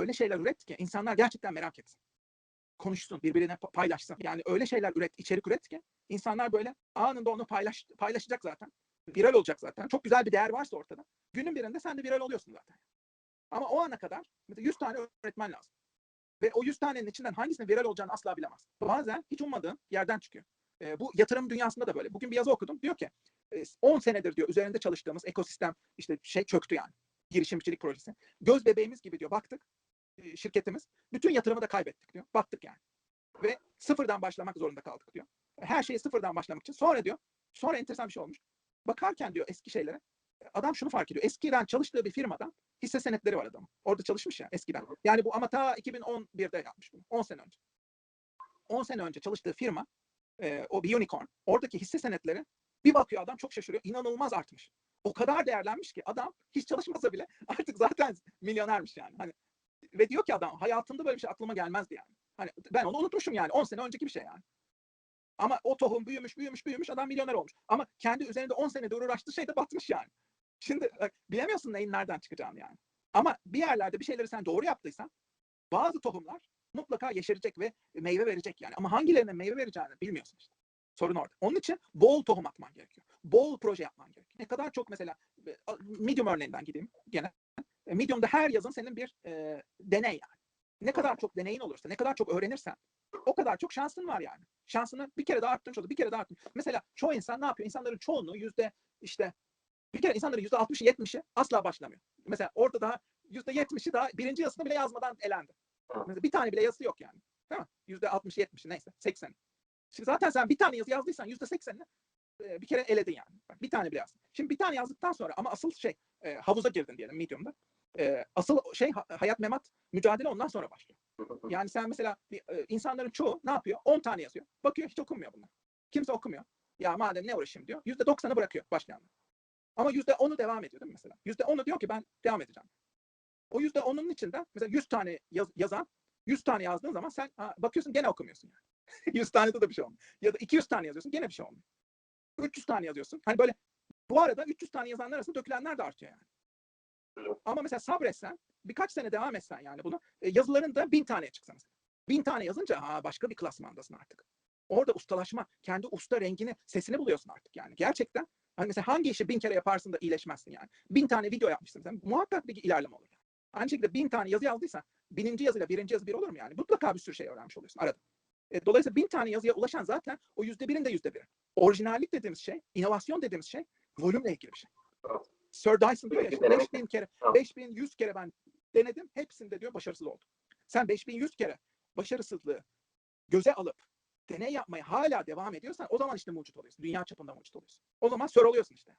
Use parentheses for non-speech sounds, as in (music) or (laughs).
öyle şeyler üret ki insanlar gerçekten merak etsin. Konuşsun, birbirine pa- paylaşsın. Yani öyle şeyler üret, içerik üret ki insanlar böyle anında onu paylaş, paylaşacak zaten. Viral olacak zaten. Çok güzel bir değer varsa ortada. Günün birinde sen de viral oluyorsun zaten. Ama o ana kadar mesela 100 tane öğretmen lazım. Ve o 100 tanenin içinden hangisinin viral olacağını asla bilemez. Bazen hiç ummadığın yerden çıkıyor. Ee, bu yatırım dünyasında da böyle. Bugün bir yazı okudum. Diyor ki e, 10 senedir diyor üzerinde çalıştığımız ekosistem işte şey çöktü yani. Girişimcilik projesi. Göz bebeğimiz gibi diyor baktık e, şirketimiz. Bütün yatırımı da kaybettik diyor. Battık yani. Ve sıfırdan başlamak zorunda kaldık diyor. Her şeyi sıfırdan başlamak için. Sonra diyor, sonra enteresan bir şey olmuş. Bakarken diyor eski şeylere, adam şunu fark ediyor. Eskiden çalıştığı bir firmada hisse senetleri var adamın. Orada çalışmış ya eskiden. Yani bu ama ta 2011'de yapmış bunu. 10 sene önce. 10 sene önce çalıştığı firma, e, o bir unicorn. Oradaki hisse senetleri bir bakıyor adam çok şaşırıyor. İnanılmaz artmış. O kadar değerlenmiş ki adam hiç çalışmasa bile (laughs) artık zaten milyonermiş yani. Hani ve diyor ki adam hayatımda böyle bir şey aklıma gelmezdi yani. Hani ben onu unutmuşum yani 10 sene önceki bir şey yani. Ama o tohum büyümüş, büyümüş, büyümüş adam milyoner olmuş. Ama kendi üzerinde 10 senedir uğraştığı şey de batmış yani. Şimdi bak, bilemiyorsun neyin nereden çıkacağını yani. Ama bir yerlerde bir şeyleri sen doğru yaptıysan bazı tohumlar mutlaka yeşerecek ve meyve verecek yani. Ama hangilerine meyve vereceğini bilmiyorsun işte. Sorun orada. Onun için bol tohum atman gerekiyor. Bol proje yapman gerekiyor. Ne kadar çok mesela e, Medium örneğinden gideyim gene. E, Medium'da her yazın senin bir e, deney yani. Ne kadar çok deneyin olursa, ne kadar çok öğrenirsen o kadar çok şansın var yani. Şansını bir kere daha arttırmış olur, bir kere daha arttırmış. Mesela çoğu insan ne yapıyor? İnsanların çoğunluğu yüzde işte bir kere insanların yüzde 60'ı 70'i asla başlamıyor. Mesela orada daha yüzde 70'i daha birinci yazısını bile yazmadan elendi. Mesela bir tane bile yazısı yok yani. Değil mi? Yüzde 60'ı 70'i neyse 80'i. Şimdi zaten sen bir tane yazı yazdıysan yüzde 80'ini e, bir kere eledin yani. Bir tane bile yazdın. Şimdi bir tane yazdıktan sonra ama asıl şey e, havuza girdin diyelim Medium'da. E, asıl şey ha- hayat memat mücadele ondan sonra başlıyor. Yani sen mesela e, insanların çoğu ne yapıyor? 10 tane yazıyor. Bakıyor hiç okunmuyor bunlar. Kimse okumuyor. Ya madem ne uğraşayım diyor. Yüzde doksanı bırakıyor başlayanlar. Ama yüzde onu devam ediyor değil mi mesela? Yüzde onu diyor ki ben devam edeceğim. O yüzde onun içinde mesela 100 tane yaz- yazan 100 tane yazdığın zaman sen ha, bakıyorsun gene okumuyorsun yani. (laughs) 100 tane de bir şey olmuyor. Ya da 200 tane yazıyorsun gene bir şey olmuyor. 300 tane yazıyorsun. Hani böyle bu arada 300 tane yazanlar arasında dökülenler de artıyor yani. Ama mesela sabretsen, birkaç sene devam etsen yani bunu, e, yazıların da bin taneye çıksa mesela. Bin tane yazınca ha başka bir klasmandasın artık. Orada ustalaşma, kendi usta rengini, sesini buluyorsun artık yani. Gerçekten hani mesela hangi işi bin kere yaparsın da iyileşmezsin yani. Bin tane video yapmışsın sen, muhakkak bir ilerleme olur. Yani. Aynı şekilde bin tane yazı yazdıysan, bininci yazıyla birinci yazı bir olur mu yani? Mutlaka bir sürü şey öğrenmiş oluyorsun arada. E, dolayısıyla bin tane yazıya ulaşan zaten o yüzde birin de yüzde biri. Orijinallik dediğimiz şey, inovasyon dediğimiz şey, volümle ilgili bir şey. Sir Dyson diyor ya, işte denemek. 5000 kere, Evet. 5100 kere ben denedim, hepsinde diyor başarısız oldum. Sen 5100 kere başarısızlığı göze alıp deney yapmaya hala devam ediyorsan o zaman işte mucit oluyorsun. Dünya çapında mucit oluyorsun. O zaman sör oluyorsun işte.